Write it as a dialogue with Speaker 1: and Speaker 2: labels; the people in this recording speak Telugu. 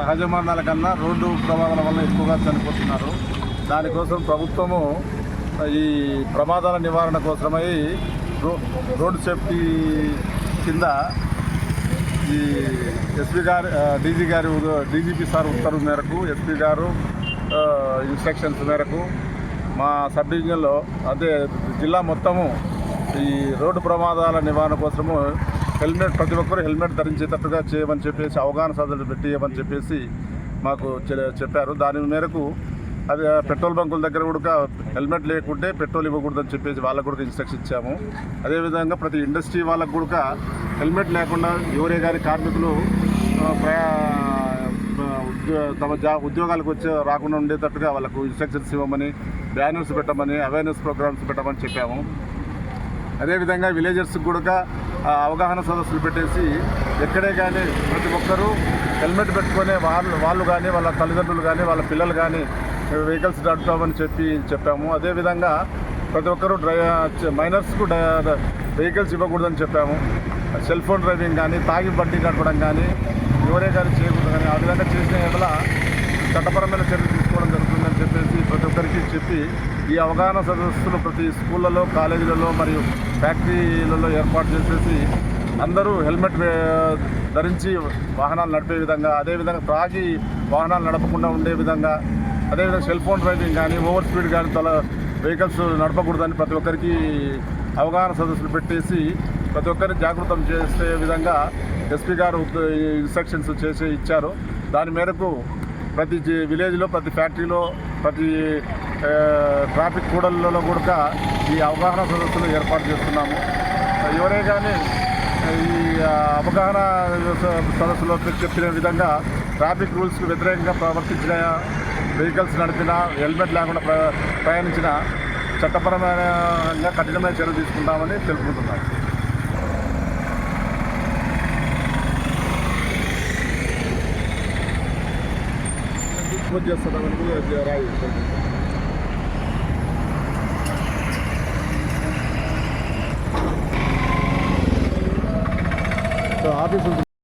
Speaker 1: సహజ మరణాల కన్నా రోడ్డు ప్రమాదాల వల్ల ఎక్కువగా చనిపోతున్నారు. దానికోసం ప్రభుత్వము ఈ ప్రమాదాల నివారణ కోసమై రో రోడ్డు సేఫ్టీ కింద ఈ ఎస్పీ గారు డీజీ గారి డీజీపీ సార్ ఉత్తర్వు మేరకు ఎస్పీ గారు ఇన్స్ట్రక్షన్స్ మేరకు మా సబ్ డివిజన్లో అదే జిల్లా మొత్తము ఈ రోడ్డు ప్రమాదాల నివారణ కోసము హెల్మెట్ ప్రతి ఒక్కరూ హెల్మెట్ ధరించేటట్టుగా చేయమని చెప్పేసి అవగాహన సదస్సులు పెట్టియమని చెప్పేసి మాకు చె- చెప్పారు. దాని మేరకు అది పెట్రోల్ బంకుల దగ్గర కూడా హెల్మెట్ లేకుంటే పెట్రోల్ ఇవ్వకూడదని చెప్పేసి వాళ్ళకు కూడా ఇన్స్ట్రక్షన్ ఇచ్చాము. అదేవిధంగా ప్రతి ఇండస్ట్రీ వాళ్ళకు కూడా హెల్మెట్ లేకుండా ఎవరే కానీ కార్మికులు ప్రయా ఉద్యో తమ జా ఉద్యోగాలకు వచ్చే రాకుండా ఉండేటట్టుగా వాళ్ళకు ఇన్స్ట్రక్షన్స్ ఇవ్వమని బ్యానర్స్ పెట్టమని అవేర్నెస్ ప్రోగ్రామ్స్ పెట్టమని చెప్పాము. అదేవిధంగా విలేజర్స్కి కూడా అవగాహన సదస్సులు పెట్టేసి ఎక్కడే కానీ ప్రతి ఒక్కరూ హెల్మెట్ పెట్టుకునే వాళ్ళు వాళ్ళు కానీ వాళ్ళ తల్లిదండ్రులు కానీ వాళ్ళ పిల్లలు కానీ వెహికల్స్ నడుపుతామని చెప్పి చెప్పాము. అదేవిధంగా ప్రతి ఒక్కరూ డ్రై మైనర్స్కు వెహికల్స్ ఇవ్వకూడదని చెప్పాము. సెల్ ఫోన్ డ్రైవింగ్ కానీ తాగి బండి నడపడం కానీ ఎవరే కానీ చేయకూడదు కానీ ఆ విధంగా చేసిన ఎడల చట్టపరమైన చర్యలు తీసుకోవడం జరుగుతుందని చెప్పేసి ప్రతి ఒక్కరికి చెప్పి ఈ అవగాహన సదస్సులు ప్రతి స్కూళ్ళలో కాలేజీలలో మరియు ఫ్యాక్టరీలలో ఏర్పాటు చేసేసి అందరూ హెల్మెట్ ధరించి వాహనాలు నడిపే విధంగా అదేవిధంగా త్రాగి వాహనాలు నడపకుండా ఉండే విధంగా అదేవిధంగా సెల్ ఫోన్ డ్రైవింగ్ కానీ ఓవర్ స్పీడ్ కానీ తల వెహికల్స్ నడపకూడదని ప్రతి ఒక్కరికి అవగాహన సదస్సులు పెట్టేసి ప్రతి ఒక్కరిని జాగృతం చేసే విధంగా ఎస్పీ గారు ఇన్స్ట్రక్షన్స్ చేసి ఇచ్చారు. దాని మేరకు ప్రతి విలేజ్లో ప్రతి ఫ్యాక్టరీలో ప్రతి ట్రాఫిక్ కూడళ్ళలో కూడా ఈ అవగాహన సదస్సులు ఏర్పాటు చేస్తున్నాము. ఎవరే కానీ ఈ అవగాహన సదస్సులో చెప్పిన విధంగా ట్రాఫిక్ రూల్స్కి వ్యతిరేకంగా ప్రవర్తించిన వెహికల్స్ నడిపిన హెల్మెట్ లేకుండా ప్ర ప్రయాణించిన చట్టపరమైన కఠినమైన చర్యలు తీసుకుంటామని తెలుపుకుంటున్నాను చేస్తామని రాయి Art ist.